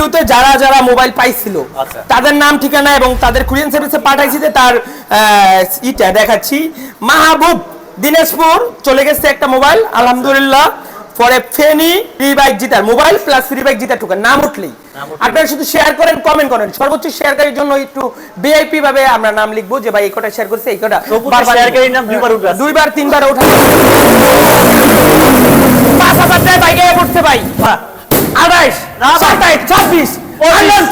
ভিডিওতে যারা যারা মোবাইল পাইছিল আচ্ছা। তাদের নাম ঠিকানা এবং তাদের কুরিয়ান সার্ভিসে পাঠাইছি যে তার ইটা দেখাচ্ছি। মাহবুব দিনাজপুর চলে গেছে একটা মোবাইল আলহামদুলিল্লাহ। পরে ফেনি ফ্রি বাইক জিতার মোবাইল প্লাস ফ্রি বাইক জিতার টোকেন নাম উঠলেই। আপনারা শুধু শেয়ার করেন কমেন্ট করেন। সর্বোচ্চ শেয়ারকারীর জন্য একটু ভিআইপি ভাবে আমরা নাম লিখব যে ভাই এই কটা শেয়ার করছে এই কটা শেয়ারকারীর নাম দুইবার উঠবে। দুইবার তিনবার ওঠা। পাঁচ হাজার টাকা বাইকে পড়ছে ভাই। আঠাইশ। সাতাইশ ছাব্বিশ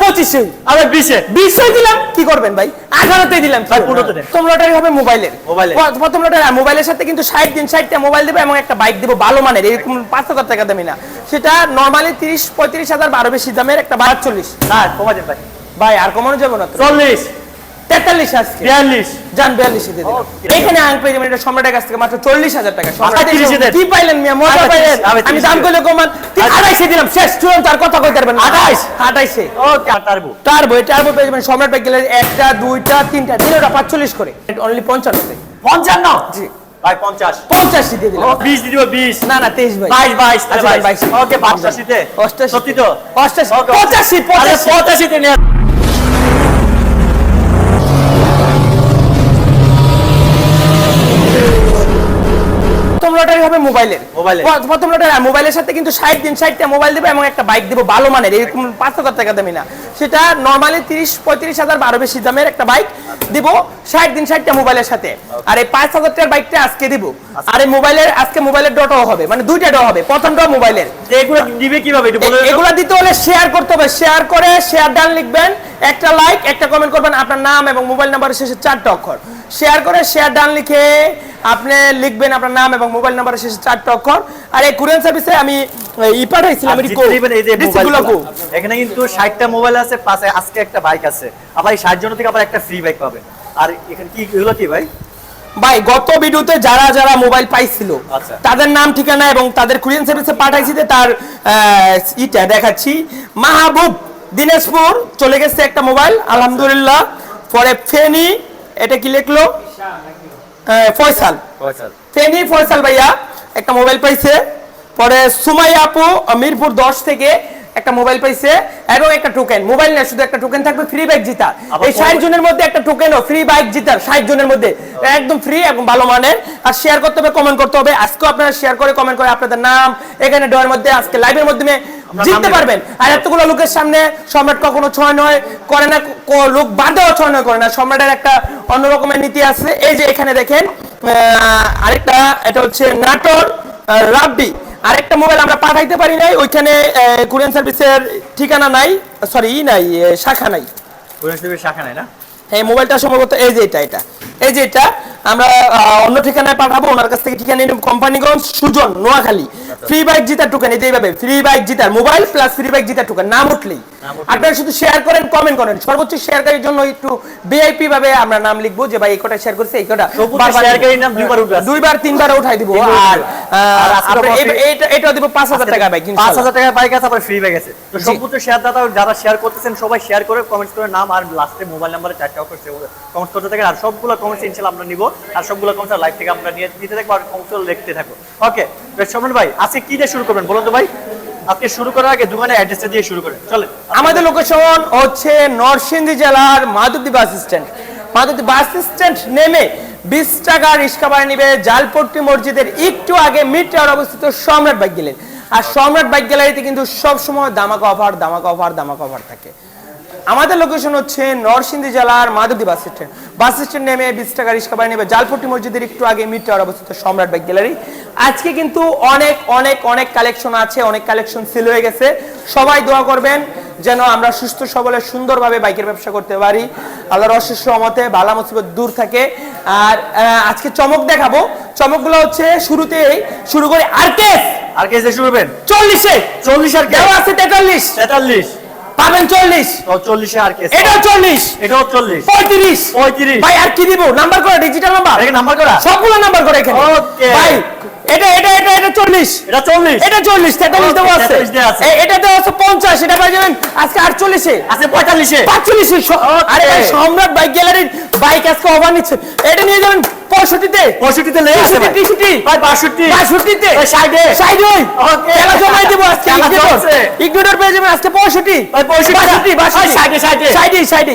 পঁচিশে। আরে বিশে। বিশে দিলাম কি করবেন ভাই? আঠারোতে দিলাম। প্রথম লটারি হবে মোবাইলের। প্রথম লটারি মোবাইলের সাথে কিন্তু ষাট দিন ষাটটা মোবাইল দেবে এবং একটা বাইক দেবো ভালো মানের। এরকম পাঁচ হাজার টাকা দামি না। সেটা নর্মালি তিরিশ পঁয়ত্রিশ হাজার বারো বেশি দামের একটা বাইক চল্লিশ। না কমা যান ভাই। ভাই আর কমানো যাবে না চল্লিশ। তেতাল্লিশ আজকে। বিয়াল্লিশ। যান বিয়াল্লিশে দিয়ে দিলাম। এখানে আং পেয়ে যাবেন এটা সম্রাটের কাছ থেকে মাত্র চল্লিশ হাজার টাকা। সম্রাট আচ্ছা, 30 এ দেন। কি পাইলেন মিয়া? মজা আচ্ছা, পাইলেন। আমি আমি 30 দাম করলে কমান আচ্ছা। আড়াইশে দিলাম শেষ চূড়ান্ত আর কথা কইতে পারবেন আঠাইশ। আঠাইশে। ওকে টার্বো টার্বো টার্বো পেয়ে যাবেন সম্রাট বাইক গেলে একটা দুইটা তিনটা তিনটা পাঁচচল্লিশ করে। অনলি পঞ্চান্নতে। পঞ্চান্ন? জি। ভাই পঞ্চাশ। পঞ্চাশটি দিয়ে দিলাম। বিশ দিয়ে দিব বিশ। না না তেইশ ভাই। বাইশ বাইশ তাহলে আচ্ছা, বাইশ। বাইশ। ওকে পঞ্চাশিতে অষ্টাশি। সত্যি তো? অষ্টাশি Okay, পঁচাশি আরে নিয়ে লটারি হবে মোবাইলের মোবাইলের। প্রথম লটারি আর মোবাইলের সাথে কিন্তু ষাট দিন ষাটটা মোবাইল দেবে এবং একটা বাইক দেবো ভালো মানের এরকম পাঁচ হাজার টাকা দামি না। সেটা নর্মালি তিরিশ পঁয়ত্রিশ হাজার বারো বেশি দামের একটা বাইক দিব ষাট দিন ষাটটা মোবাইলের সাথে। আর এই পাঁচ হাজার টাকার বাইকটা আজকে দিব। আর এই মোবাইলের আজকে মোবাইলের ডটাও হবে মানে দুইটা ডো হবে প্রথমটা মোবাইলের তো এগুলো দিবে কীভাবে একটু বলে এ- দিতে হলে শেয়ার করতে হবে শেয়ার করে শেয়ার ডান লিখবেন একটা লাইক একটা কমেন্ট করবেন আপনার নাম এবং মোবাইল নাম্বারের শেষে চারটা অক্ষর। শেয়ার করে শেয়ার ডান লিখে আপনি লিখবেন আপনার নাম এবং মোবাইল নাম্বারের শেষে চারটা অক্ষর। আর এই কুরিয়ান সার্ভিসে আমি ই পাঠাইছিলাম এখানে কিন্তু ষাটটা মোবাইল আছে পাশে আজকে একটা বাইক আছে। আবার এই ষাট জন থেকে আবার একটা ফ্রি বাইক পাবেন। আর এখানে কি এগুলো কি ভাই? ভাই গত ভিডিওতে যারা যারা মোবাইল পাইছিল আচ্ছা। তাদের নাম ঠিকানা এবং তাদের কুরিয়ান সার্ভিসে পাঠাইছি তার ইটা দেখাচ্ছি। মাহবুব দিনাজপুর চলে গেছে একটা মোবাইল আলহামদুলিল্লাহ। পরে ফেনি এটা কি লিখলো? ফয়সাল। ফেনি ফয়সাল ভাইয়া একটা মোবাইল পাইছে। পরে সুমাই আপু মিরপুর দশ থেকে একটা মোবাইল পাইছে। এবং একটা টোকেন মোবাইল না শুধু একটা টোকেন থাকবে ফ্রি বাইক জিতার। এই ষাট জনের মধ্যে একটা টোকেন ও ফ্রি বাইক জিতার ষাট জনের মধ্যে। একদম ফ্রি এবং ভালো মানের। আর শেয়ার করতে হবে কমেন্ট করতে হবে। আজকে আপনারা শেয়ার করে কমেন্ট করে আপনাদের নাম এখানে ডয়ের মধ্যে আজকে লাইভের মাধ্যমে জিততে পারবেন। আর এতগুলো লোকের সামনে সম্রাট কখনো ছয় নয় করে না লোক বাদেও ছয় নয় করে না। সম্রাটের একটা অন্য রকমের নীতি আছে। এই যে এখানে দেখেন আরেকটা এটা হচ্ছে নাটোর রাব্বি। আরেকটা মোবাইল আমরা পাঠাইতে পারি নাই ওইখানে কুরিয়ান সার্ভিসের ঠিকানা নাই সরি নাই শাখা নাই। শাখা নাই না? এই মোবাইলটা সম্ভবত এই যে এটা এটা। এই যে এটা আমরা অন্য ঠিকানায় পাঠাবো ওনার কাছ থেকে ঠিকানা নিয়ে কোম্পানিগঞ্জ সুজন নোয়াখালী। ফ্রি বাইক জিতার টোকেন এই যে এইভাবে ফ্রি বাইক জিতার মোবাইল প্লাস ফ্রি বাইক জিতার টোকেন নাম উঠলেই। আপনারা শুধু শেয়ার করেন কমেন্ট করেন সর্বোচ্চ শেয়ারকারীর জন্য একটু ভিআইপি ভাবে আমরা নাম লিখব যে ভাই এই কটা শেয়ার করছে এই কটা শেয়ারকারীর নাম দুইবার উঠবে দুইবার তিনবার উঠাই দিব। আর এটা দিব টাকা বাইক পাঁচ হাজার টাকার বাইক আছে আবার ফ্রি বাইক আছে। তো সর্বোচ্চ শেয়ার দাতা যারা শেয়ার করতেছেন সবাই শেয়ার করে কমেন্টস করে নাম আর লাস্টে মোবাইল নাম্বারে চারটা অক্ষর কমেন্টস করতে থাকেন। আর সবগুলো কমেন্টস আমরা নিব। আর সবগুলো কমেন্টস লাইভ থেকে আমরা নিয়ে নিতে থাকব আর কমেন্টস লিখতে থাকব। ওকে সমন ভাই আজকে কি দিয়ে শুরু করবেন বলুন তো ভাই? আজকে শুরু করার আগে দোকানের অ্যাড্রেসটা দিয়ে শুরু করেন। চলেন। আমাদের লোকেশন হচ্ছে নরসিংদী জেলার Madhabdi bus stand Madhabdi bus stand নেমে বিশ টাকা রিক্সা ভাড়া নিবে জালপট্টি মসজিদের একটু আগে মিড টাওয়ার অবস্থিত সম্রাট বাইক গেলেন আর সম্রাট বাইক গ্যালারিতে কিন্তু সব সময় দামাকা অফার দামাকা অফার দামাকা অফার থাকে। আমাদের লোকেশন হচ্ছে নরসিংদী জেলার Madhabdi bus stand bus stand নেমে বিশ টাকা রিক্সা ভাড়া নেবে। জালপট্টি মসজিদের একটু আগে মিড টাওয়ার অবস্থিত সম্রাট বাইক গ্যালারি। আজকে কিন্তু অনেক অনেক অনেক কালেকশন আছে অনেক কালেকশন সেল হয়ে গেছে। সবাই দোয়া করবেন যেন আমরা সুস্থ সবলে সুন্দরভাবে বাইকের ব্যবসা করতে পারি। আল্লাহর অশেষ রহমতে বালা মুসিবত দূর থাকে। আর আজকে চমক দেখাবো। চমকগুলো হচ্ছে শুরুতেই শুরু করে আরকেস। আর কে দিয়ে শুরু করবেন? চল্লিশে। চল্লিশ আর কে দেওয়া আছে তেতাল্লিশ। তেতাল্লিশ। পাবেন চল্লিশ। ও চল্লিশে আর কে এটাও চল্লিশ। এটাও চল্লিশ। পঁয়ত্রিশ। পঁয়ত্রিশ। ভাই আর কি দিব? নাম্বার করে ডিজিটাল নাম্বার এটা নাম্বার করা? সবগুলো নাম্বার করে এখানে. ভাই এটা এটা এটা এটা চল্লিশ। এটা চল্লিশ। এটা চল্লিশ তেতাল্লিশ দেওয়া আছে। 43 দেওয়া আছে। এটা দেওয়া আছে পঞ্চাশ এটা পাই যাবেন আজকে আটচল্লিশে। আছে পঁয়তাল্লিশে। পাঁচচল্লিশে স- আরে ভাই সম্রাট বাইক গ্যালারির বাইক আজকে অফার নিচ্ছে। এটা নিয়ে যাবেন পঁয়ষট্টিতে। পঁয়ষট্টিতে লেগে আছে ভাই। তেষট্টি ভাই বাষট্টি। বাষট্টিতে। ভাই ষাটে। ষাট ওই। Okay. খেলা জমাই দেবো আজকে ইগনোর। পেয়ে যাবেন আজকে পঁয়ষট্টি। পঁয়ষট্টি বাষট্টি ষাটে ষাটে। ষাটে।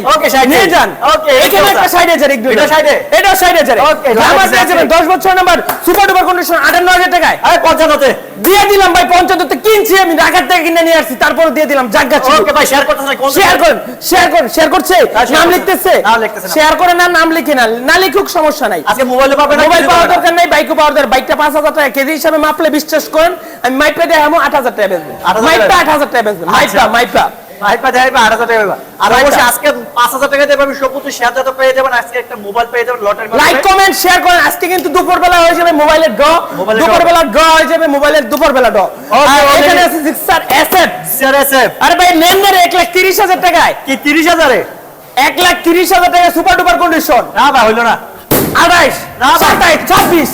নিয়ে যান। Okay, এখানে একটা ষাট হাজার ইগনোর এটা ষাটে? এটাও ষাট হাজার Okay, আমার ষাট পেয়ে যাবেন। দশ বছর নাম্বার সুপার ডুপার কন্ডিশন আটান্ন হাজার টাকায়। আরে পঞ্চান্নতে। দিয়ে দিলাম ভাই পঞ্চান্নতে। কিনছি আমি ঢাকার থেকে কিনে নিয়ে আসছি তারপর দিয়ে দিলাম জাগা ছিল ওকে ভাই শেয়ার কোন শেয়ার করেন শেয়ার করেন শেয়ার করছে। নাম লিখতেছে। নাম লিখতেছে না। শেয়ার করে না নাম লিখে না না লিখুক সমস্যা নাই। আজকে মোবাইলে পাবেন মোবাইল পাওয়ার দরকার নাই বাইকও পাওয়ার দরকার। বাইকটা পাঁচ হাজার টাকা। কেজি হিসাবে মাপলে বিশ্বাস করেন আমি মাইপা দিয়ে আমি আট হাজার টাকা বেচবো। মাইপা আট হাজার টাকা বেচবো। মাইপা। মাইপা দেয় আট হাজার টাকা পাবা। আর অবশ্যই আজকে পাঁচ হাজার টাকা দিয়ে পাবেন সবুজ শেয়ার যত পেয়ে যাবেন আজকে একটা মোবাইল পেয়ে যাবেন লটারি লাইক কমেন্ট শেয়ার করেন। আজকে কিন্তু দুপুর বেলা হয়ে যাবে মোবাইলের ড্র মোবাইলের দুপুর বেলা ড্র হয়ে যাবে মোবাইলের ড্র. এখানে আছে সিক্সার এসএফ আরে ভাই লাখ তিরিশ হাজার টাকায়। কি তিরিশ হাজারে? এক লাখ তিরিশ হাজার টাকা সুপার ডুপার কন্ডিশন না ভাই হইল না। আড়াইশ। সাতাইশ ছাব্বিশ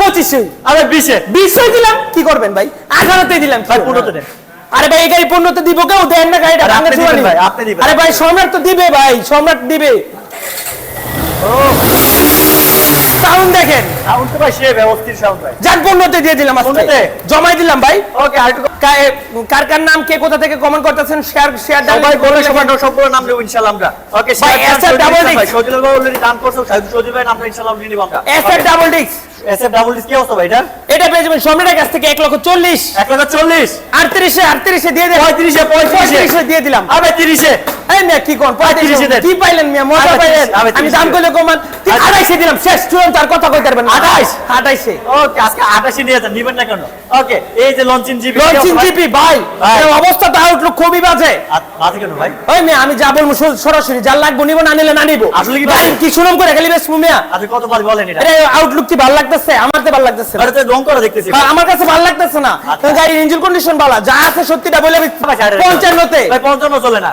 পঁচিশে। আরে বিশে। বিশে দিলাম। কি করবেন ভাই? আঠারোতে দিলাম। ভাই পনেরোতে দেন। আরে ভাই এই গাড়ি পনেরোতে দিব কেউ দেন না গাড়িটা ভাঙা আরে ভাই সম্রাট তো দিবে ভাই সম্রাট দিবে। সাউন্ড দেখেন সাউন্ড তো ভাই সে ব্যবস্থিত সাউন্ড ভাই যান পনেরোতে দিয়ে দিলাম আজকে জমাই দিলাম ভাই ওকে আর কার কার নাম কে কোথা থেকে কমেন্ট করতেছেন শেয়ার শেয়ার সবাই বলে সবার সবগুলো নাম নেব ইনশাআল্লাহ আমরা ওকে ভাই, SF double ডিস্ক। ভাই সজল ভাই অলরেডি দান করছ সজল ভাই নামটা ইনশাআল্লাহ নিয়ে নিব আমরা এস এর double digits SF double disc কি অবস্থা ভাই এটা এটা পেয়ে যাবেন সম্রাটের কাছ থেকে এক লক্ষ চল্লিশ এক লাখ চল্লিশ আটত্রিশে আটত্রিশে দিয়ে দেন পঁয়ত্রিশে পঁয়ত্রিশে পঁয়ত্রিশে দিয়ে দিলাম আবে তিরিশে এই মিয়া কি কোন পঁয়ত্রিশে তিরিশে দেন। কি পাইলেন মিয়া? মজা পাইলেন? আমি তিরিশে দাম কইলে কমান। আড়াইশে দিলাম শেষ। চূড়ান্ত আর কথা কইতে পারবেন না। আঠাইশ? আঠাইশে ওকে আজকে আটাশি নিয়ে যান নিবেন না কেন? ওকে এই যে লঞ্চিং জিবি লঞ্চিং জিপি ভাই? ভাই। এর অবস্থা তো আউটলুক খুবই বাজে। আছে কেন ভাই? ওই মিয়া আমি যা বলব সরাসরি যার লাগবো নিবো না নিলে না নিবো। আসলে কি ভাই? কি করে খালি বেশ মিয়া আপনি কত বার বলেন এটা? আরে আউটলুক কি ভালো লাগতেছে? আমার তো ভালো লাগতেছে আরে তো রং করা দেখতেছি। ভাই, আমার কাছে ভালো লাগতেছে না। আচ্ছা। গাড়ির ইঞ্জিন কন্ডিশন ভালো যা আছে সত্যিটা বলে আমি ভাই, ছাড়েন না। পঞ্চান্নতে। পঞ্চান্ন চলে না।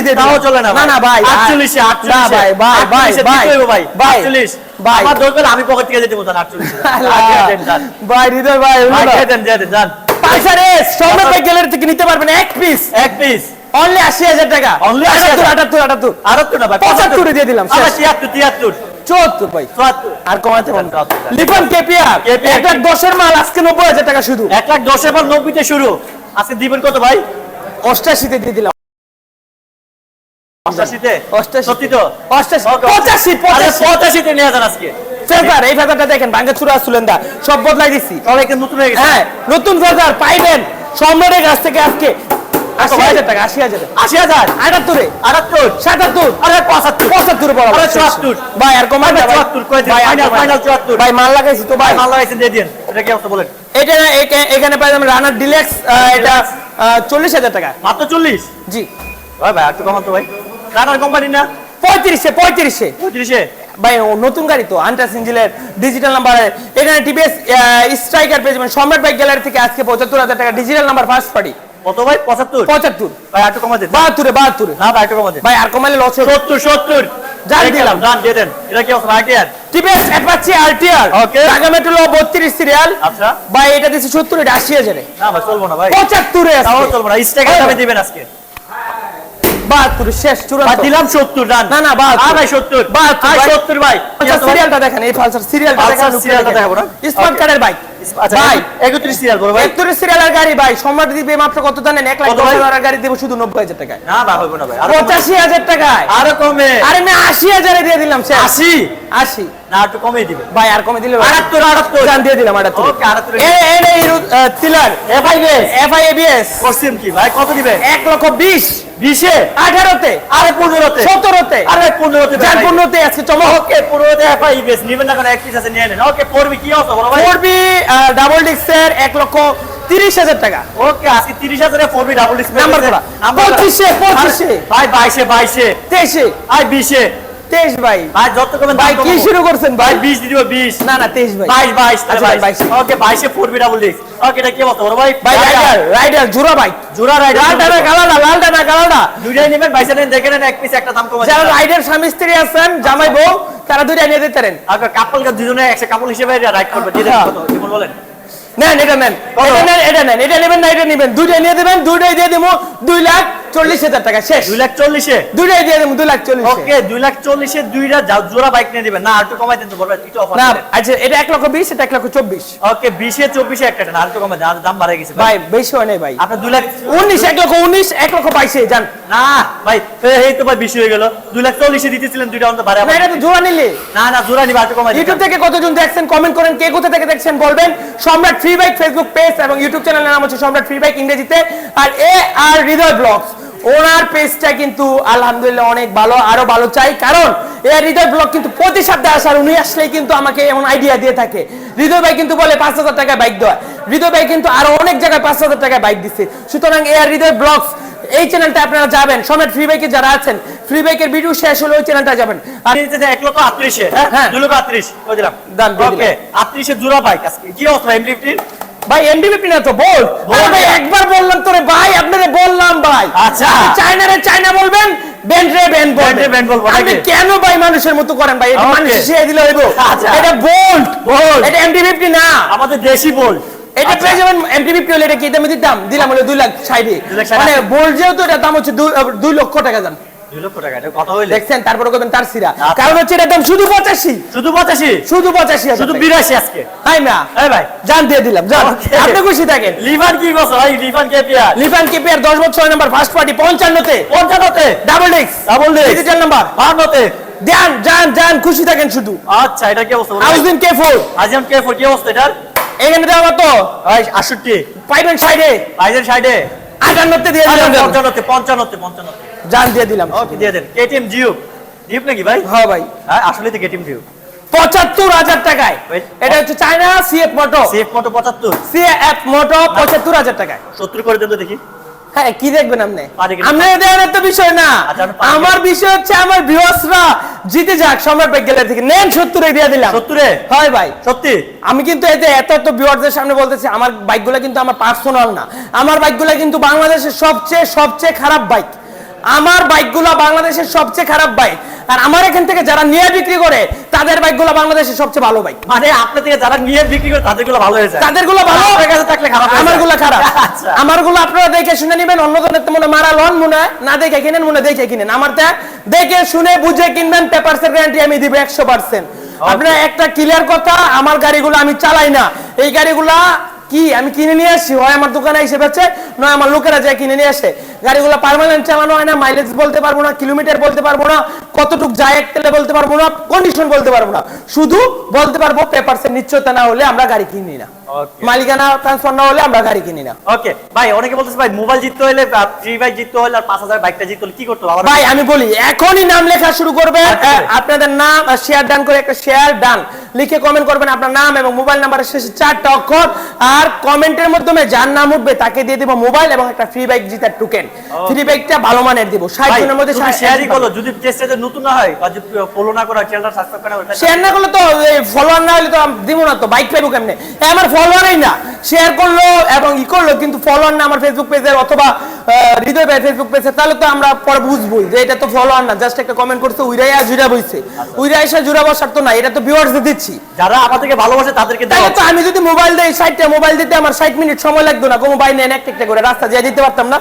পঞ্চাশি দিয়ে তাও চলে না না না ভাই আটচল্লিশে না ভাই ভাই ভাই ভাই। ভাই। ভাই আটচল্লিশ। ভাই। আমার দরকার আমি পকেট থেকে যেতে বলতাম আটচল্লিশে ভাই হৃদয় ভাই ভাই হৃদয়। দিয়ে দেন দিয়ে দেন যান পাইসার এস সম্রাট ভাই গ্যালারি থেকে নিতে পারবেন এক পিস এক পিস অনলি আশি হাজার টাকা। 80,000 আটাত্তর আটাত্তর। আটাত্তর না ভাই পঁচাত্তরে দিয়ে দিলাম, তিয়াত্তর তিয়াত্তর। চুয়াত্তর ভাই। আর কমাতে পারবেন চুয়াত্তর। কেপিআর। এক লাখ দশের মাল আজকে নব্বই হাজার টাকা শুধু এক লাখ দশের নব্বইতে শুরু। আজকে দিবেন কত ভাই? অষ্টাশিতে দিয়ে দিলাম। দেখেন ভাঙ্গা চূড়া আসলেন সব বদলাই দিচ্ছি সবাই একদম নতুন হয়ে গেছে। নতুন ফেজার পাইবেন। সম্রাটের কাছ থেকে আজকে আশি ভাই? হাজার টাকা আশি হাজার। আশি হাজার? আটাত্তরে। আটাত্তর? সাতাত্তর। আরে পঁচাত্তর। পঁচাত্তর বড় চুয়াত্তর। ভাই আর চুয়াত্তর, চুয়াত্তর। মাল লাগাইছি তো ভাই। মাল দিয়ে দিন। এটা কি বলেন? এটা এখানে পাই রানার ডিলেক্স এটা চল্লিশ হাজার টাকা। মাত্র চল্লিশ? জি। ভাই ভাই একটু কমান তো ভাই? টাটার কোম্পানি না? পঁয়ত্রিশে পঁয়ত্রিশে। পঁয়ত্রিশে? ভাই ও নতুন গাড়ি তো আন্টাস ইঞ্জিনের ডিজিটাল নাম্বার এখানে টিভিএস স্ট্রাইকার পেয়ে যাবেন। সম্রাট বাইক গ্যালারি থেকে আজকে পঁচাত্তর হাজার টাকা ডিজিটাল নাম্বার ফার্স্ট পার্টি কত ভাই? পঁচাত্তর? পঁচাত্তর। ভাই একটু কমা দেন। বাহাত্তরে বাহাত্তরে। না ভাই একটু কমা দেন। ভাই আর কমালে লস সত্তর সত্তর। যান দিলাম। ডান দিয়ে দেন। এটা কি অবস্থা? আগে TVS Apache RTR Okay. Dhaka metro বত্রিশ সিরিয়াল আচ্ছা। ভাই এটা দিচ্ছে সত্তর এটা আশি হাজারে। না ভাই চলবো না ভাই। পঁচাত্তরে তাও চলবো না। দামে দিবেন আজকে। বাহাত্তর শেষ ভাই চূড়ান্ত দিলাম সত্তর ডান না, না, বাহাত্তর। আ ভাই সত্তর। বাহাত্তর, ভাই ভাই। সত্তর ভাই। আচ্ছা সিরিয়ালটা দেখেন এই ফালসার সিরিয়ালটা দেখেন serialটা দেখাবো না? স্মার্ট কার্ডের বাইক আচ্ছা ভাই। একত্রিশ সিরিয়াল বড় ভাই। একত্রিশ সিরিয়ালের গাড়ি ভাই। সম্রাট দিবে মাত্র কত জানেন? এক লাখ কত দশ ভাই? হাজার গাড়ি দেবো শুধু নব্বই হাজার টাকায়। না ভাই হইব না ভাই। আরও কমে- পঁচাশি হাজার টাকায়। আরও কমে। আরে আমি আশি হাজারে দিয়ে দিলাম সে আশি? আশি। না একটু কমে দিবেন ভাই আর কমে দিলে আটাত্তর আটাত্তর। জান দিয়ে দিলাম আটাত্তর। ওকে আটাত্তর। এ এর এই তিলার এফআইএস এফআই এবিএস কি ভাই কত দিবে? এক লক্ষ বিশ। বিশে? আঠারোতে। আরে পনেরোতে? সতেরোতে। আরে পনেরোতে যার পনেরোতে আজকে চমক। ওকে পনেরোতে এফআইএস নিবেন না কেন? এক পিস আছে নিয়ে নেন। ওকে পড়বি কি অবস্থা? বড় ভাই। ফোরবি ডাবল ডিক্সের এক লক্ষ তিরিশ হাজার টাকা। ওকে আজকে তিরিশ হাজারে পড়বি ডাবল ডিসপ্লে নাম্বার করা। পঁচিশে, পঁচিশে। ভাই বাইশে বাইশে। তেইশে। আয় বিশে। তেইশ ভাই ভাই যত কমেন ভাই কি শুরু করছেন ভাই? ভাই বিশ দিব বিশ। না না তেইশ ভাই বাইশ বাইশ আচ্ছা, বাইশ। বাইশে। ওকে বাইশে পড়বি ডাবল ডিস্ক ওকে এটা কি বড় ভাই ভাই রাইডার। রাইডার জোড়া বাইক জোড়া রাইডার। লালটা না কালাটা লালটা না। কালাটা দুইটাই নেবেন বাইশে নেন দেখে নেন এক পিস একটা দাম কমে যারা রাইডার স্বামী স্ত্রী আছেন জামাই বউ তারা দুইটা নিয়ে দিতে পারেন। আগে কাপল দুজনে একসাথে কাপল হিসেবে রাইড করবে। বলেন? নেন এটা নেন এটা নেন এটা নেন এটা নেবেন না এটা নেবেন। দুইটা নিয়ে দেবেন দুইটাই দিয়ে দেবো দুই লাখ চল্লিশ হাজার টাকা শেষ। দুই লাখ চল্লিশে? দুইটাই দিয়ে দেবো দুই লাখ চল্লিশ। ওকে দুই লাখ চল্লিশে দুইটা জোড়া বাইক নিয়ে দিবেন না আর একটু কমাই দেন তো বলবেন একটু অফার না আচ্ছা এটা এক লক্ষ বিশ এটা এক লক্ষ চব্বিশ। ওকে বিশে চব্বিশে একটা না আর একটু কমাই দেন দাম বাড়ে গেছে। ভাই বেশি হয় নাই ভাই। আপনার দুই লাখ উনিশ এক লক্ষ উনিশ এক লক্ষ বাইশে যান না ভাই এই- তো ভাই বেশি হয়ে গেল। দুই লাখ চল্লিশে দিতেছিলেন দুইটা অন্ত বাড়ে না এটা তো জোড়া নিলে। না না জোড়া নিবা একটু কমাই ইউটিউব থেকে কতজন দেখছেন? কমেন্ট করেন কে কোথা থেকে দেখছেন? বলবেন। Samrat free bike Facebook page এবং ইউটিউব চ্যানেলের নাম হচ্ছে সম্রাট ফ্রি বাইক ইংরেজিতে। আর এ আর হৃদয় ব্লগস ওনার পেজটা কিন্তু আলহামদুলিল্লাহ অনেক ভালো, আরও ভালো চাই। কারণ এ হৃদয় ব্লগ কিন্তু প্রতি সপ্তাহে আসার, উনি আসলেই কিন্তু আমাকে এমন আইডিয়া দিয়ে থাকে। হৃদয় ভাই কিন্তু বলে পাঁচ হাজার টাকায় বাইক দেওয়া। হৃদয় ভাই কিন্তু আরও অনেক জায়গায় পাঁচ হাজার টাকায় বাইক দিচ্ছে সুতরাং এ আর হৃদয় ব্লগস এই চ্যানেলটা আপনারা যাবেন। সম্রাট ফ্রি বাইকে যারা আছেন ফ্রি বাইকের ভিডিও শেষ হলে ওই চ্যানেলটা যাবেন। আর আপনি দিতেছেন এক লক্ষ আটত্রিশে হ্যাঁ। হ্যাঁ। দুই লক্ষ আটত্রিশ দিলাম? দাম ওকে আটত্রিশে জোড়া বাইক আজকে। কি অবস্থা এমডি ফিফটিন ভাই এনডিবিপি না তো বল ভাই একবার বললাম তোরে ভাই আপনারে বললাম ভাই। আচ্ছা। চায়নারে চায়না বলবেন বেন্ডরে বেন্ড রে bend বলব, আপনি কেন ভাই মানুষের মতো করেন ভাই? এটা. মানুষ শিখিয়ে দিলে হইব। আচ্ছা। এটা বোল্ট Bolt। এটা এমডিবিপি না। আমাদের দেশি বল এটা পেয়ে যাবেন এমডিবিপি হলে এটা কি? দামে দিতাম দিলাম হলো দুই লাখ ষাটে মানে। বোল্ট যেহেতু এটা দাম হচ্ছে দুই- লক্ষ টাকা দাম। দুই লক্ষ টাকা এটা কথা হইলে। দেখছেন তারপরে করবেন তার সিরা আচ্ছা। কারণ হচ্ছে এটা দাম শুধু পঁচাশি। শুধু পঁচাশি? শুধু পঁচাশি শুধু বিরাশি আজকে? তাই না। ভাই। জান দিয়ে দিলাম জান। আপনি খুশি থাকেন? লিভান কি বছর ভাই? লিভান কে পেয়ার লিফান কেপিয়ার দশ বছর ছয় নাম্বার ফার্স্ট পার্টি পঞ্চান্নতে। পঞ্চান্নতে? ডাবল ডিক্স Double disc। ডিজিটাল নাম্বার বাহান্নতে? যান যান যান খুশি থাকেন শুধু। আচ্ছা এটা কি অবস্থা? আউসদিন কে ফোর আজিয়াম কে ফোর কি অবস্থা এটার? এখানে দেওয়া তো ভাই আটষট্টি পাইবেন সাইডে? পাইবেন সাইডে। আটান্নতে দিয়ে দিলাম। পঞ্চান্নতে পঞ্চান্নতে পঞ্চান্নতে। যান দিয়ে দিলাম। ওকে দিয়ে দেন। কেটিএম জিও। জিপ নাকি ভাই? হ্যাঁ ভাই। হ্যাঁ আসলে তো কেটিএম জিও। পঁচাত্তর হাজার টাকায়। এটা হচ্ছে China CF Moto CF Moto পঁচাত্তর। সিএফ মোটো পঁচাত্তর হাজার টাকায়। সত্তর করে দেন তো দেখি। হ্যাঁ কি দেখবেন আপনি? পারি দেওয়ার তো বিষয় না। আচ্ছা, আমার বিষয় হচ্ছে আমার ভিউয়ার্সরা জিতে যাক সম্রাট ব্যাগ গ্যালারি থেকে। নেন সত্তরে দিয়ে দিলাম। সত্তরে? হয় ভাই। সত্যি? আমি কিন্তু এতে এত সামনে বলতেছি আমার বাইকগুলো কিন্তু আমার পার্সোনাল না। আমার বাইকগুলো কিন্তু বাংলাদেশের সবচেয়ে সবচেয়ে খারাপ বাইক আমার বাইকগুলো বাংলাদেশের সবচেয়ে খারাপ বাইক। আর আমার এখান থেকে যারা নিয়ে বিক্রি করে তাদের বাইকগুলো বাংলাদেশের সবচেয়ে ভালো বাইক। মানে আপনার থেকে যারা নিয়ে বিক্রি করে তাদেরগুলো ভালো হয়ে যায়। তাদেরগুলো ভালো আপনার কাছে থাকলে খারাপ। আমারগুলো খারাপ। আচ্ছা। আমারগুলো আপনারা দেখে শুনে নেবেন অন্য জনের তো মনে মারা লন মনে না দেখে কিনেন মনে দেখে কিনেন। আমার তা দেখে শুনে বুঝে কিনবেন পেপারসের গ্যারান্টি আমি দিব একশো পার্সেন্ট আপনার একটা ক্লিয়ার কথা আমার গাড়িগুলো আমি চালাই না। এই গাড়িগুলা কি? আমি কিনে নিয়ে আসি? হয় আমার দোকানে এসে বেচে, নয় আমার লোকেরা যায় কিনে নিয়ে আসে। গাড়িগুলো পারমানেন্ট চালানো হয় না মাইলেজ বলতে পারব না কিলোমিটার বলতে পারব না, কতটুক যায় এক তেলে বলতে পারব না কন্ডিশন বলতে পারব না। শুধু বলতে পারব পেপারসের নিশ্চয়তা না হলে আমরা গাড়ি কিনি না. মালিকানা ট্রান্সফার না হলে আমরা গাড়ি কিনি না। ওকে ভাই অনেকে বলতেছে ভাই মোবাইল জিততে হলে ফ্রি বাইক জিততে হলে আর পাঁচ হাজার বাইকটা জিততে হলে কি করতে হবে? ভাই আমি বলি এখনই নাম লেখা শুরু করবেন। আচ্ছা। আপনাদের নাম শেয়ার ডান করে একটা শেয়ার ডান লিখে কমেন্ট করবেন আপনার নাম এবং মোবাইল নাম্বারের শেষে চারটা অক্ষর। আর কমেন্টের মাধ্যমে যার নাম উঠবে তাকে দিয়ে দিব মোবাইল এবং একটা ফ্রি বাইক জিতার টোকেন ফ্রি বাইকটা ভালো মানের দিব। ষাট জনের মধ্যে শেয়ারই করল যদি টেস্টে নতুন না হয় বা যদি ফলো না করা চ্যানেলটা সাবস্ক্রাইব করা শেয়ার না করলে তো ফলোয়ার না হলে তো দিব না তো বাইক পাইবো কেমনে? আমার ফলোয়ারই না। শেয়ার করল এবং ই করল কিন্তু ফলোয়ার না আমার ফেসবুক পেজের অথবা হৃদয় ভাই ফেসবুক পেজে তাহলে তো আমরা পরে বুঝবোই যে এটা তো ফলোয়ার না। জাস্ট একটা কমেন্ট করছে উইরাই আর জুড়া বইছে। উইরাই এসে জুড়া বসার তো না এটা তো ভিউয়ার্স দিচ্ছি। যারা আমাদেরকে ভালোবাসে তাদেরকে তাহলে তো আমি যদি মোবাইল দেই ষাটটা মোবাইল দিতে আমার ষাট মিনিট সময় লাগতো না। কোনো বাইক নেন একটা একটা করে রাস্তা যেয়ে দিতে পারতাম না.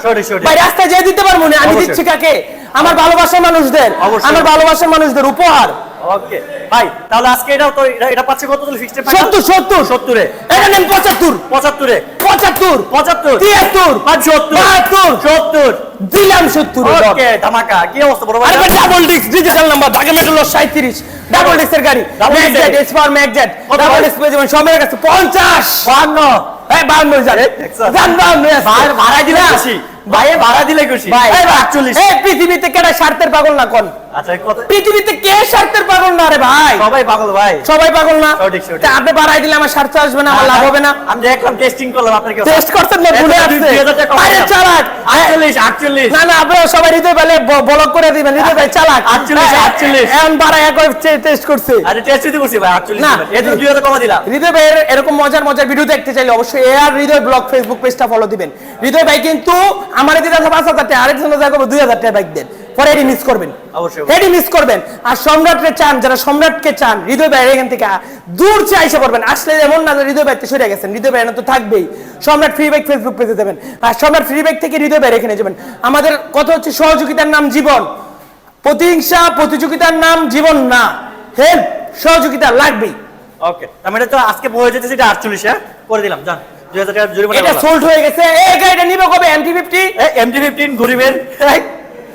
ভাই রাস্তা যেয়ে দিতে পারব না আমি দিচ্ছি কাকে? আমার ভালোবাসার মানুষদের। আমার ভালোবাসার মানুষদের উপহার। ওকে। ভাই তাহলে আজকে এটা তো এটা- পাচ্ছে কত? তাহলে ফিক্সড সত্তর সত্তর। সত্তরে। এটা নেন পঁচাত্তর। পঁচাত্তরে। পঁচাত্তর। পঁচাত্তর। তিয়াত্তর। পাঁচ সত্তর বাহাত্তর। সত্তর। দিলাম সত্তর। ওকে ধামাকা। কি অবস্থা বড় ভাই? আরে double disc digital number Dhaka metro সাঁত্রিশ ডাবল ডিস্কের গাড়ি। এর। এসপার ম্যাকজেট কত ডাবল ডিস্ক পেয়ে যাবেন সবের কাছে। পঞ্চাশ। বাহান্ন। হ্যাঁ বাউন্ন যান একশো। যান ভাড়া দিলে। খুশি। ভাই ভাড়া দিলে খুশি। ভাই এই আটচল্লিশ এই পৃথিবীতে কেটা স্বার্থের পাগল না কোন? আচ্ছা পৃথিবীতে কে স্বার্থের পাগল না রে ভাই? সবাই পাগল ভাই। সবাই পাগল না? সঠিক, সঠিক। তা আপনি বাড়াই দিলে আমার স্বার্থ আসবে না আমার লাভ হবে না। আমি দেখলাম টেস্টিং করলাম আপনার টেস্ট করছেন না ভুলে আসছে। আরে চালাক। আটচল্লিশ আটচল্লিশ। না না আপনারা সবাই হৃদয় পেলে ব্লক করে দিবেন হৃদয় ভাই চালাক। আটচল্লিশ, আটচল্লিশ। এখন বাড়াই এক টেস্ট করছে। আরে টেস্ট দিতে করছি ভাই আটচল্লিশ না। এত দুই হাজার কমা দিলাম। হৃদয় ভাইয়ের এরকম মজার মজার ভিডিও দেখতে চাইলে অবশ্যই হৃদয় ব্লগ ফেসবুক পেজটা ফলো দিবেন। হৃদয় ভাই কিন্তু আমার পাঁচ হাজার টাকা দুই হাজার টাকা বাইক দেন। পরে এটি মিস করবেন। অবশ্যই। এটি মিস করবেন। আর সম্রাটকে চান যারা সম্রাটকে চান হৃদয় ভাই এখান থেকে দূর চেয়ে আইসা পড়বেন। আসলে এমন না হৃদয় ভাইতে সরে গেছেন হৃদয় ভাই তো থাকবেই। সম্রাট ফ্রি বাইক ফেসবুক পেজে দেবেন আর সম্রাট ফ্রি বাইক থেকে হৃদয় ভাই এখানে যাবেন। আমাদের কথা হচ্ছে সহযোগিতার নাম জীবন। প্রতিহিংসা প্রতিযোগিতার নাম জীবন না। হেল্প সহযোগিতা লাগবেই। ওকে তার মানে তো আজকে বয়ে যেতেছে এটা আটচল্লিশ হ্যাঁ? করে দিলাম জান দুই হাজার টাকা জরিমানা এটা সোল্ড হয়ে গেছে। এই গাড়িটা নিবে কবে? এমটি ফিফটি এমটি ফিফটিন গরিবের।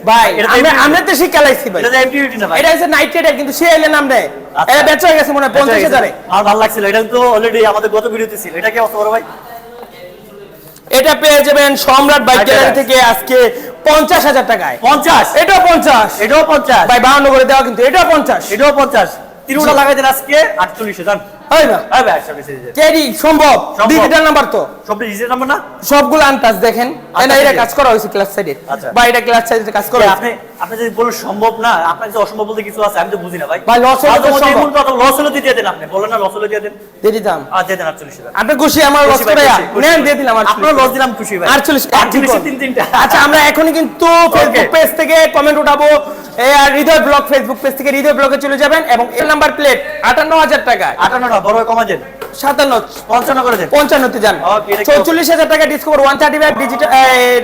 ভাই এটা তো আমরা তো শিক্ষা লাইছি ভাই। এটা তো না ভাই। এটা হচ্ছে নাইট রাইডার কিন্তু সে এলে নাম নেয় আচ্ছা। এটা বেচা হয়ে গেছে মনে হয় পঞ্চাশ হাজারে। আমার ভালো লাগছিল এটা তো অলরেডি আমাদের গত ভিডিওতে ছিল। এটা কি অবস্থা বড় ভাই? এটা পেয়ে যাবেন সম্রাট বাইক আচ্ছা। গ্যালারি থেকে আজকে পঞ্চাশ হাজার টাকায়। পঞ্চাশ? এটাও পঞ্চাশ। এটাও পঞ্চাশ? ভাই বাউন্ন করে দেওয়া কিন্তু এটাও পঞ্চাশ। এটাও পঞ্চাশ। তিনটা লাগাই দেন আজকে আটচল্লিশে জান। না। ভাই আটচল্লিশে কেডি সম্ভব। সম্ভব। ডিজিটাল নাম্বার তো। সবটা ডিজিটাল নাম্বার না? সবগুলো আনতাস দেখেন। এটা এটা কাজ করা হয়েছে ক্লাস সাইডে। বা এটা ক্লাস সাইডে কাজ করা আপনি আপনি যদি বলেন সম্ভব না আপনার যে অসম্ভব বলতে কিছু আছে আমি তো বুঝি না ভাই। ভাই, loss হলে তো সম্ভব। লস হলে দিয়ে দেন আপনি। বলেন না লস হলে দিয়ে দেন। দিয়ে দিতাম। আর দিয়ে দেন আটচল্লিশ হাজার। আপনি খুশি আমার লস খুশি ভাই, করে খুশি, খুশি। নেন দিয়ে দিলাম আপনার লস দিলাম খুশি ভাই। আটচল্লিশ আটচল্লিশে তিন তিনটা। আচ্ছা আমরা এখনই কিন্তু ফেসবুক পেজ থেকে কমেন্ট উঠাবো। এই হৃদয় ব্লগ ফেসবুক পেজ থেকে হৃদয় ব্লগে চলে যাবেন এবং এর নাম্বার প্লেট আটান্ন হাজার টাকা আটান্নটা, বড় কমা দেন সাতান্ন পঞ্চান্ন করে দেন পঞ্চান্নতে যান। Okay, এটা কি- চৌচল্লিশ হাজার টাকা discount one thirty five digital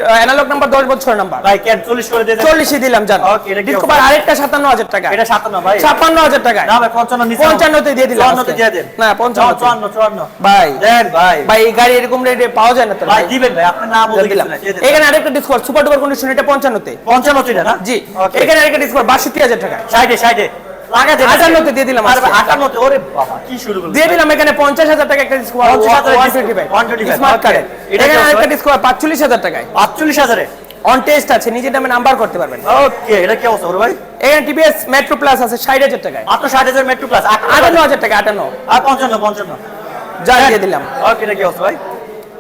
analog number দশ বছর নাম্বার চল্লিশ করে দেন চল্লিশে দিলাম যান। Okay, এটা কি ডিসকভার আরেকটা সাতান্ন হাজার টাকা। এটা সাতান্ন ভাই। ছাপ্পান্ন হাজার টাকায়। না ভাই পঞ্চান্ন পঞ্চান্নতে দিয়ে দিলাম চুয়ান্নতে দিয়ে দেন। না, পঞ্চান্ন। চুয়ান্ন চুয়ান্ন। ভাই দেন ভাই। ভাই এই গাড়ি এরকম রেটে পাওয়া যায় না তো? ভাই দিবেন ভাই। আপনি না দিলাম। এখানে আরেকটা ডিসকাউন্ট সুপার ডুপার কন্ডিশন এটা পঞ্চান্নতে না? জি। এখানে আরেকটা বাষট্টি হাজার টাকায় সাইডে সাইডে। লাগা আটান্নতে দিয়ে দিলাম আরে ভাই, আজকে। আটান্নতে। ওরে বাবা কি শুরু করলেন দিয়ে দিলাম এখানে পঞ্চাশ হাজার টাকা একটা discount 50,000 one twenty five 125 smart okay. এখানে আরেকটা offer? পাঁচচল্লিশ হাজার টাকায়। আটচল্লিশ হাজারে? অন টেস্ট আছে নিজের নামে নাম্বার করতে পারবেন। ওকে এটা কি অবস্থা ওরে ভাই? এখানে টিভিএস মেট্রো প্লাস আছে ষাট হাজার টাকায়। মাত্র ষাট হাজার মেট্রো প্লাস আটান্ন হাজার টাকা আটান্ন। আর পঞ্চান্ন পঞ্চান্ন। যা দিয়ে দিলাম। ওকে এটা কি অবস্থা ভাই?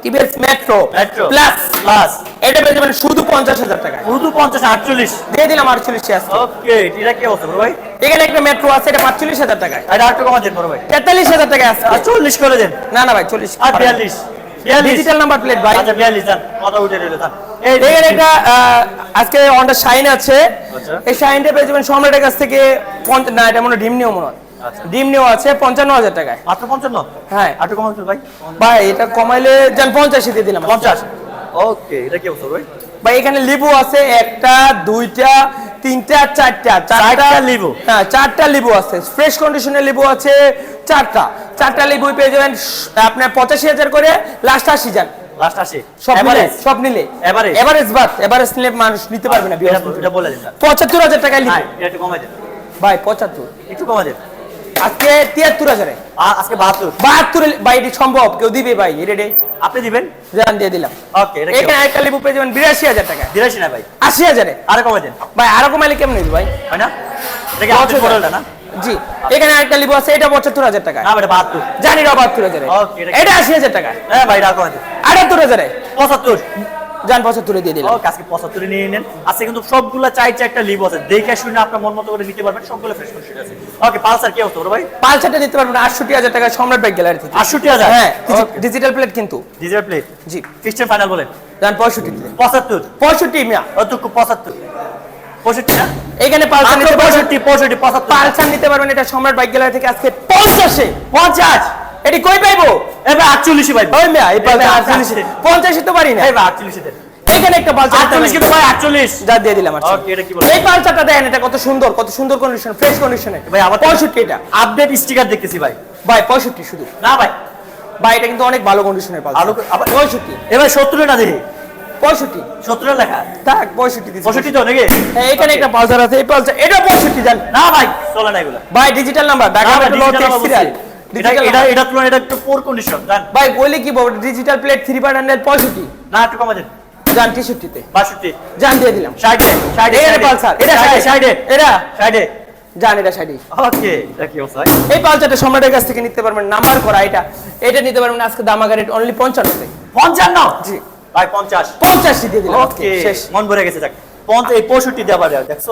TVS metro. প্লাস প্লাস এটা পেয়ে যাবেন শুধু পঞ্চাশ হাজার টাকায়। উর্দু পঞ্চাশ আটচল্লিশ। দিয়ে দিলাম ওকে এটা কি অবস্থা ভাই? এখানে একটা মেট্রো আছে এটা পাঁচচল্লিশ হাজার টাকায়। এটা আরেকটু কমা দেন বড় ভাই। আর চল্লিশ করে দেন। না না ভাই চল্লিশ। আর বিয়াল্লিশ। বিয়াল্লিশ। ডিজিটাল নাম্বার প্লেট ভাই। আচ্ছা বিয়াল্লিশ যান। কথা উঠে রইল এই একটা আহ, আজকে অনটা শাইন আছে। আচ্ছা। এই শাইনটা পেয়ে যাবেন সম্রাটের কাছ থেকে পঞ্চ- না এটা মনে হয় ডিম নিও মনে হয়। ডিম নিও আছে পঞ্চান্ন হাজার টাকায়। মাত্র পঞ্চান্ন? হ্যাঁ। আরেকটু কমা দেন ভাই? ভাই এটা কমাইলে যান পঞ্চাশে দিয়ে দিলাম পঞ্চাশ। ওকে এটা কি অবস্থা ভাই? ভাই এখানে লিবু আছে একটা দুইটা তিনটা চারটা। চারটা লেবু? হ্যাঁ চারটা লিবু আছে। ফ্রেশ কন্ডিশনের লিবু আছে চারটা। চারটা লিবু পেয়ে যাবেন আপনার পঁচাশি হাজার করে লাস্ট আশি যান। লাস্ট আসি সব নিলে এভারেজ সব নিলে। Average? এভারেজ বাদ এভারেজ নিলে মানুষ নিতে পারবে না এটা এটা বলে দেন। পঁচাত্তর হাজার টাকায় লিবু। একটু কমা দেন। ভাই পঁচাত্তর। একটু কমা দেন। আজকে তিয়াত্তর হাজারে। আজকে বাহাত্তর। বাহাত্তর ভাই এটি সম্ভব? কেউ দিবে ভাই রেটে আপনি দিবেন? জান দিয়ে দিলাম। ওকে এখানে একটা লিবু পেয়ে যাবেন বিরাশি হাজার টাকা। বিরাশি না ভাই। আশি হাজারে? আরে কমা দেন। ভাই আরও কমাইলে কেমন নিবি ভাই? হয় না? এটা না? জি এখানে একটা লিবু আছে এটা পঁচাত্তর হাজার টাকা। না এটা বাহাত্তর। জানি না বাহাত্তর হাজারে। এটা- আশি হাজার টাকা। হ্যাঁ ভাই রাখো আটাত্তর হাজারে? পঁচাত্তর। জান পঁচাত্তরে দিয়ে দিলাম। ওকে আজকে পঁচাত্তরে নিয়ে নেন। আজকে কিন্তু সবগুলা চাই চাই একটা লিভ আছে। দেখে শুনে আপনার মন মতো করে নিতে পারবেন সবগুলো ফ্রেশ ফ্রেশ আছে ওকে পালসার কি অবস্থা ভাই? পালসারটা দিতে পারবেন আটষট্টি হাজার টাকা সম্রাট বাইক গ্যালারি থেকে আটষট্টি হাজার? হ্যাঁ ডিজিটাল প্লেট কিন্তু। ডিজার প্লেট জি। ফিক্সড ফাইনাল বলেন। জান পঁয়ষট্টি দিতে পঁচাত্তর? পঁয়ষট্টি মিয়া। অতটুকু পঁচাত্তর। পঁয়ষট্টি না? এখানে পালসার নিতে পারবেন। পঁয়ষট্টি পঁয়ষট্টি পঁচাত্তর। পালসার নিতে পারবেন এটা সম্রাট বাইক গ্যালারি থেকে আজকে পঞ্চাশে। পঞ্চাশ? এটি কই পাইবো? এবার আটচল্লিশে ভাই ওই মিয়া এই আটচল্লিশে। আটচল্লিশে। পঞ্চাশে তো পারি না। এবার আটচল্লিশে দেন এখানে একটা পালসার নিতে আটচল্লিশ পারেন। কিন্তু ভাই আটচল্লিশ। যা দিয়ে দিলাম আজকে। ওকে এটা কি বলেন এই পালসারটা দেখেন এটা কত সুন্দর কত সুন্দর কন্ডিশন ফ্রেশ কন্ডিশনে ভাই আবার পঁয়ষট্টি এটা। আপডেট স্টিকার দেখতেছি ভাই। ভাই পঁয়ষট্টি শুধু। না ভাই। ভাই এটা কিন্তু অনেক ভালো কন্ডিশনের পালসার ভালো- আবার- পঁয়ষট্টি। এবার সত্তরে না দেখি। পঁয়ষট্টি। সত্তরে লেখা। থাক পঁয়ষট্টি দিচ্ছি। পঁয়ষট্টি তো নাকি হ্যাঁ, এখানে একটা পালসার আছে এই পালসার এটা পঁয়ষট্টি জান। না ভাই চলে না এগুলো। ভাই digital number Dhaka metro serial. এটা এটা এটা এটা একটু পোর কন্ডিশন জান। ভাই বলে কি বলব? Digital plate three part hundred পঁয়ষট্টি। না একটু কমা দেন। জান তেষট্টিতে। বাষট্টি। জান দিয়ে দিলাম। ষাটে ষাটে এখানে পালসার এটা ষাটে ষাটে। এটা? ষাটে। জান এটা ষাটই ওকে কি অবস্থা? এই পালসারটা সম্রাটের কাছ থেকে নিতে পারবেন নাম্বার করা এটা। এটা নিতে পারবেন আজকে দামাগা রেট অনলি পঞ্চান্নতে। পঞ্চান্ন? জি। ভাই পঞ্চাশ। পঞ্চাশটি দিয়ে দিলাম ওকে শেষ। মন ভরে গেছে দেখ পঞ্চ এই পঁয়ষট্টি আবার দেখছ?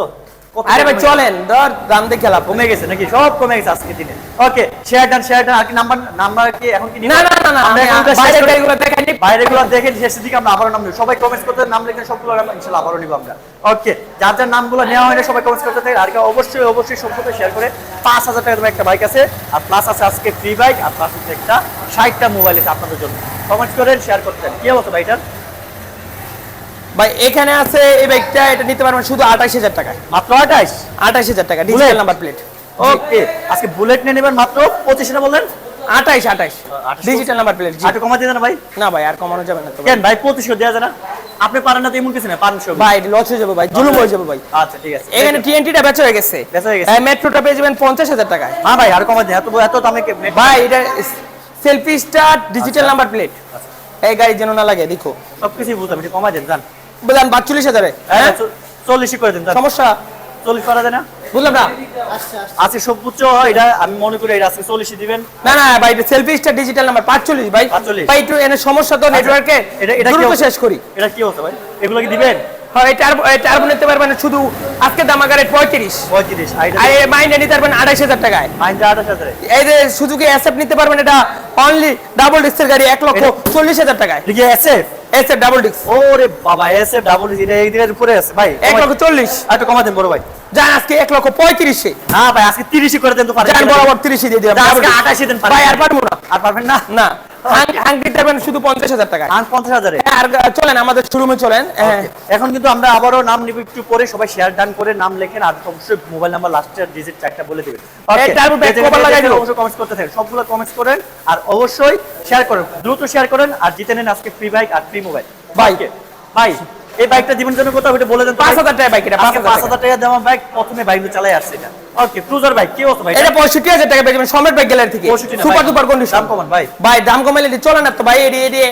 আরে ভাই চলেন ধর দাম দেখে লাভ কমে গেছে নাকি? সব কমে গেছে আজকে দিনে। ওকে শেয়ার ডান শেয়ার ডান আর কি নাম্বার নাম্বার কি এখন কি না না না না গাড়িগুলো দেখাইনি বাইরেগুলো দেখে শেষের দিকে আমরা আবারও নাম নিব। সবাই কমেন্টস করতে নাম লিখে সবগুলো আমরা ইনশাআল্লাহ আবারও নিব আমরা। ওকে যার যার নামগুলো নেওয়া হয়নি সবাই কমেন্টস করতে থাকে আর অবশ্যই অবশ্যই সবগুলো শেয়ার করে পাঁচ হাজার টাকা দামের একটা বাইক আছে। আর প্লাস আছে আজকে ফ্রি বাইক আর প্লাস হচ্ছে একটা ষাটটা মোবাইল আছে আপনাদের জন্য। কমেন্টস করেন শেয়ার করতে থাকেন। কি অবস্থা ভাইটার ভাই এখানে আছে এই বাইকটা এটা নিতে পারবেন শুধু আঠাশ হাজার টাকায়। মাত্র আঠাশ আঠাশ হাজার টাকা ডিজিটাল নাম্বার প্লেট ওকে আজকে বুলেট নিয়ে নেবেন মাত্র পঁচিশটা বললেন? আঠাইশ আঠাইশ। 28 ডিজিটাল নাম্বার প্লেট একটু কমা দিয়ে দেন ভাই। না ভাই আর কমানো যাবে না কেন ভাই পঁচিশশো দেওয়া যায় না। আপনি পারেন না তো এমন কিছু না পারেন সব ভাই লস হয়ে যাবে ভাই জুলুম হয়ে যাবে ভাই। আচ্ছা ঠিক আছে। এখানে টিএনটিটা বেচা হয়ে গেছে। বেচা হয়ে গেছে। মেট্রোটা পেয়ে যাবেন পঞ্চাশ হাজার টাকায়। হ্যাঁ ভাই আর কমা দিয়ে এত এত দামে ভাই এটা selfie star digital. Number plate এই গাড়ি যেন না লাগে দেখো। সবকিছু বুঝলাম একটু কমা দেন জান বুঝলাম বাচ্চল্লিশ হাজারে। হ্যাঁ? চল্লিশই করে দেন জান সমস্যা? চল্লিশ করা যায় না বুঝলাম না। আজকে সর্বোচ্চ এটা আমি মনে করি এটা আজকে চল্লিশই দিবেন। না না ভাই এটা সেলফি স্টার ডিজিটাল নাম্বার পাঁচচল্লিশ ভাই। ভাই একটু এনে সমস্যা তো নেটওয়ার্কে এটা এটা দ্রুত শেষ করি। এটা কি অবস্থা ভাই? এগুলো কি দিবেন? হ্যাঁ এই নিতে পারবেন শুধু আজকে দাম আগারে পঁয়ত্রিশ। পঁয়ত্রিশ আর মাইন্ডে নিতে পারবেন আঠাইশ হাজার টাকায়। মাইন্ডে আঠাশ হাজারে। এই যে নিতে পারবেন এটা অনলি ডাবল ডিস্কের গাড়ি এক লক্ষ চল্লিশ হাজার টাকায়। লিখে ডাবল ডিস্ক ওরে বাবা ডাবল এটা এই দিনের উপরে আছে ভাই। এক লক্ষ চল্লিশ। আর একটু কমা দেন বড় ভাই। যান আজকে এক লক্ষ পঁয়ত্রিশে। না ভাই আজকে তিরিশই করে দেন তো পারেন। যান বরাবর তিরিশে দিয়ে দিলাম। আজকে 28 দেন পারেন। ভাই আর পারব না। আর পারবেন না? না। হাঙ্গি দেবেন শুধু পঞ্চাশ হাজার আর চলেন আমাদের শোরুমে চলেন। হ্যাঁ। এখন কিন্তু আমরা আবারও নাম নিব একটু পরে সবাই শেয়ার ডান করে নাম লেখেন আর অবশ্যই মোবাইল নাম্বার লাস্টের ডিজিট চারটা বলে দিবেন। এই টার্বো ব্যাক কভার লাগাই দিবো। অবশ্যই কমেন্টস করতে থাকেন সবগুলো কমেন্টস করেন আর অবশ্যই শেয়ার করেন দ্রুত শেয়ার করেন আর জিতে নেন আজকে ফ্রি বাইক আর ফ্রি মোবাইল ভাই। ভাই এই বাইকটা জন্য কোথাও এটা বলে দেন তো? পাঁচ ভাই। হাজার টাকা বাইক এটা পাঁচ আজকে হাজার পাঁচ টাকা। দেওয়া বাইক প্রথমে বাইক চালাই আসছে এটা। ওকে ক্রুজার বাইক কি অবস্থা ভাই? এটা পঁয়ষট্টি হাজার টাকা সম্রাট বাইক গ্যালারি থেকে। 65 না, সুপার কন্ডিশন দাম কমান ভাই। ভাই দাম কমাইলে এটি চলে না তো ভাই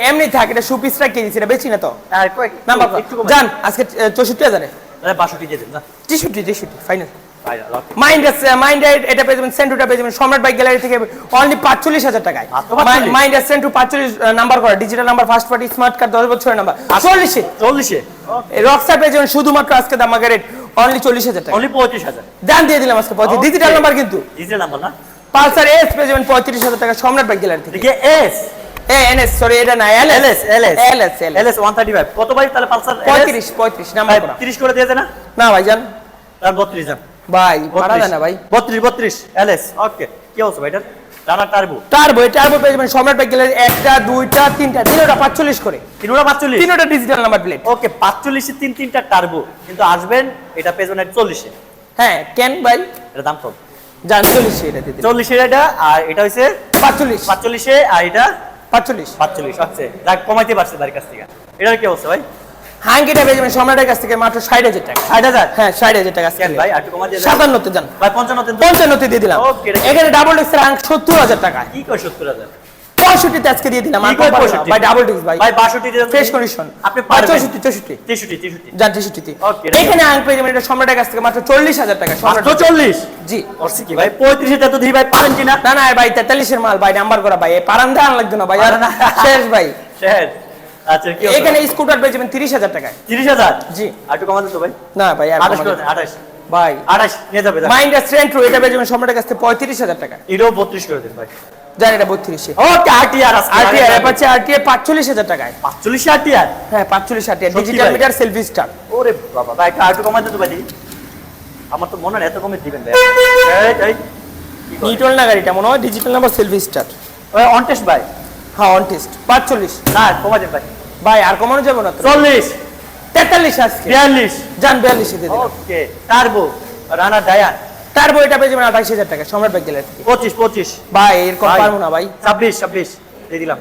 এমনি থাকে এটা সুপিস রাখি এটা না তো? আর নাম্বার। যান আজকে চৌষট্টি হাজারে। তাহলে বাষট্টি দিয়ে দেন না। তেষট্টি তেষট্টি ফাইনাল ভাই ওকে মাইন্ড মাইন্ড এটা পেয়ে যাবেন সেন্টুটা পেয়ে যাবেন সম্রাট বাইক গ্যালারি থেকে অনলি পাঁচচল্লিশ হাজার টাকায়। মাত্র 45? মাইন্ড সেন্টু পাঁচচল্লিশ নাম্বার করা digital number first party smart card দশ বছরের নাম্বার চল্লিশে? চল্লিশে? রক্সার পেয়ে যাবেন শুধুমাত্র আজকে দামাকে রেট অনলি চল্লিশ হাজার টাকা। অনলি পঁয়ত্রিশ হাজার। দাম দিয়ে দিলাম আজকে পঁয়ত্রিশ। ডিজিটাল নাম্বার কিন্তু। ডিজিটাল নাম্বার না? পালসার এস পেয়ে যাবেন পঁয়ত্রিশ হাজার টাকা সম্রাট বাইক গ্যালারি থেকে। এস? এনএস সরি এটা না এলএস। LS LS. কত ভাই তাহলে পালসার? পঁয়ত্রিশ পঁয়ত্রিশ নাম্বার করা। তিরিশ করে দিয়েছে না? না ভাই জান তার বত্রিশ যান ভাই পারা যায় না ভাই। বত্রিশ বত্রিশ এলএস ওকে কি অবস্থা ভাই রানা টার্বো। টার্বো টার্বো পেয়ে যাবেন সম্রাট বাইক গ্যালারি একটা দুইটা তিনটা তিনটা পাঁচচল্লিশ করে। তিনোটা পাঁচচল্লিশ? তিনটা ডিজিটাল নাম্বার প্লেট ওকে পাঁচচল্লিশে তিন তিনটা টার্বো। কিন্তু আসবেন এটা পেছনে চল্লিশে হ্যাঁ কেন ভাই? এটা দাম কম। জান চল্লিশ এটা দিয়ে দিলাম চল্লিশে এটা আর এটা হচ্ছে পাঁচচল্লিশ। পাঁচচল্লিশে আর এটা পাঁচচল্লিশ। পাঁচচল্লিশ যাক কমাইতে পারছে তার কাছ থেকে। এটার কি অবস্থা ভাই? হাঙ্কিটা পেয়ে যাবেন সম্রাটের কাছ থেকে মাত্র ষাট হাজার টাকা। ষাট হাজার? হ্যাঁ ষাট হাজার টাকা ভাই একটু কমাই দিয়ে দেন। সাতান্নতে যান। ভাই পঞ্চান্ন দিন। তো। পঞ্চান্নতে দিয়ে দিলাম? এখানে ডাবল ডিস্কের হাঙ্ক সত্তর হাজার টাকা। কি করে সত্তর হাজার? পঁয়ষট্টিতে আজকে দিয়ে দিলাম। আর কি করে কম পারব না। 65? ভাই ডাবল ডিস্ক ভাই। ভাই বাষট্টি ফ্রেশ কন্ডিশন আপনি চৌষট্টি চৌষট্টি। তেষট্টি তেষট্টি। যান তেষট্টিতে। এখানে আঙ্ক পেয়ে যাবেন এটা সম্রাটের কাছ থেকে মাত্র চল্লিশ হাজার টাকা। সম্রাট চল্লিশ? জি। করছি কি ভাই? পঁয়ত্রিশে এত দিই ভাই পারেন কিনা? না না ভাই তেতাল্লিশের মাল ভাই নাম্বার করা ভাই। পারান দেওয়া লাগতো না ভাই। শেষ ভাই। শেষ। আচ্ছা কি এখানে স্কুটার পেয়ে যাবেন তিরিশ হাজার টাকায়। তিরিশ হাজার? জি। আর একটু কমাতে তো ভাই। না ভাই আর। ভাই। আঠাশ নিয়ে যাবে মাইন্ডাস এটা পেয়ে যাবেন সম্রাটের কাছ টাকা। এটাও বত্রিশ করে দেন ভাই। জান এটা বত্রিশে। Okay RTR RTR Apache RTR পাঁচচল্লিশ হাজার টাকায়। পাঁচচল্লিশে আরটিআর হ্যাঁ RTR digital meter selfie star ওরে বাবা ভাই কমাতে তো ভাই আমার তো মনে হয় এত কমে দিবেন ভাই। এই, এই, কি না গাড়িটা মনে হয় ডিজিটাল নাম্বার সেলফি স্টার ওই অন টেস্ট ভাই। হ্যাঁ অন টেস্ট পাঁচচল্লিশ। না কমা দেন ভাই ভাই আর কমানো যাবে না চল্লিশ। তেতাল্লিশ আজকে। বিয়াল্লিশ। যান বিয়াল্লিশে দিয়ে ওকে টার্বো রানা ডায়ান। তার বইটা পেয়ে যাবেন আঠাশ হাজার টাকা সম্রাট বাইক গ্যালারি থেকে। পঁচিশ পঁচিশ। ভাই এরকম পারব না ভাই। ছাব্বিশ ছাব্বিশ দিয়ে দিলাম।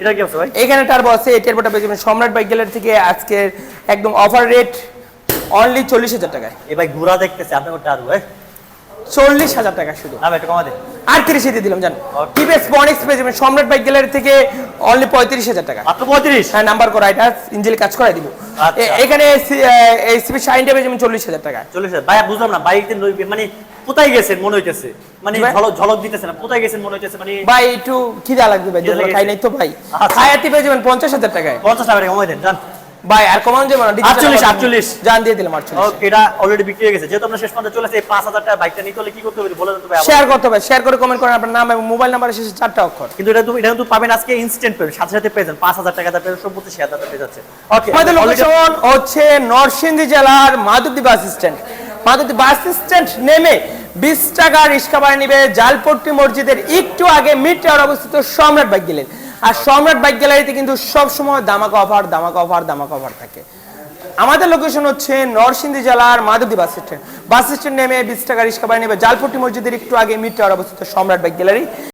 এটা কি অবস্থা ভাই? এখানে তার বসে এটির বইটা পেয়ে যাবেন সম্রাট বাইক গ্যালারি থেকে। আজকে একদম অফার রেট অনলি চল্লিশ হাজার টাকায়। এ ভাই ঘোরা দেখতেছে আপনার টার্বো হ্যাঁ? চল্লিশ হাজার টাকা শুধু। না একটু দিয়ে দিলাম জান. টিভিএস বনিক্স পেয়ে যাবেন সম্রাট বাইক গ্যালারি থেকে অনলি পঁয়ত্রিশ হাজার টাকা। মাত্র পঁয়ত্রিশ? হ্যাঁ নাম্বার করা এটা ইঞ্জিল কাজ করে দিব। আচ্ছা। এখানে এসিপি শাইনটা পেয়ে যাবেন চল্লিশ হাজার টাকা। চল্লিশ হাজার। ভাই বুঝলাম না বাইক মানে কোথায় গেছেন মনে হইতেছে? মানে ঝলক ঝলক দিতেছে না কোথায় গেছেন মনে হইতেছে মানে ভাই একটু খিদা লাগবে ভাই দুপুরে খাই নাই তো ভাই। আচ্ছা। হায়াতি পেয়ে যাবেন পঞ্চাশ হাজার টাকায়। পঞ্চাশ টাকা কমাই দেন জান। ভাই আর কমান যাবে না 48, 48 জান দিয়ে দিলাম 48 ওকে এটা অলরেডি বিক্রি হয়ে গেছে। যেহেতু আমরা শেষ পর্যন্ত পাঁচ হাজার টাকা বাইকটা নিতে হলে কি করতে হবে বলে দেন তো ভাই শেয়ার করতে হবে শেয়ার করে কমেন্ট করেন আপনার নাম এবং মোবাইল নাম্বারের শেষে চারটা অক্ষর। কিন্তু এটা তুমি এটা কিন্তু পাবেন আজকে ইনস্ট্যান্ট পাবেন সাথে সাথে পেয়ে যান। পাঁচ হাজার টাকা পেয়ে সব বলতে শেয়ার দাতা পেয়ে যাচ্ছে। ওকে আমাদের লোকেশন হচ্ছে নরসিংদী জেলার Madhabdi bus stand Madhabdi bus stand নেমে বিশ টাকা রিক্সা ভাড়া নিবে জালপট্টি মসজিদের একটু আগে মিড টাওয়ার অবস্থিত সম্রাট বাইক গেলেন আর সম্রাট বাইক গ্যালারিতে কিন্তু সব সময় দামাকা অফার দামাকা অফার দামাকা অফার থাকে। আমাদের লোকেশন হচ্ছে নরসিংদী জেলার Madhabdi bus stand bus stand নেমে বিশ টাকা রিক্সা ভাড়া নেবে। জালপুটি মসজিদের একটু আগে মিড অবস্থিত সম্রাট বাইক গ্যালারি।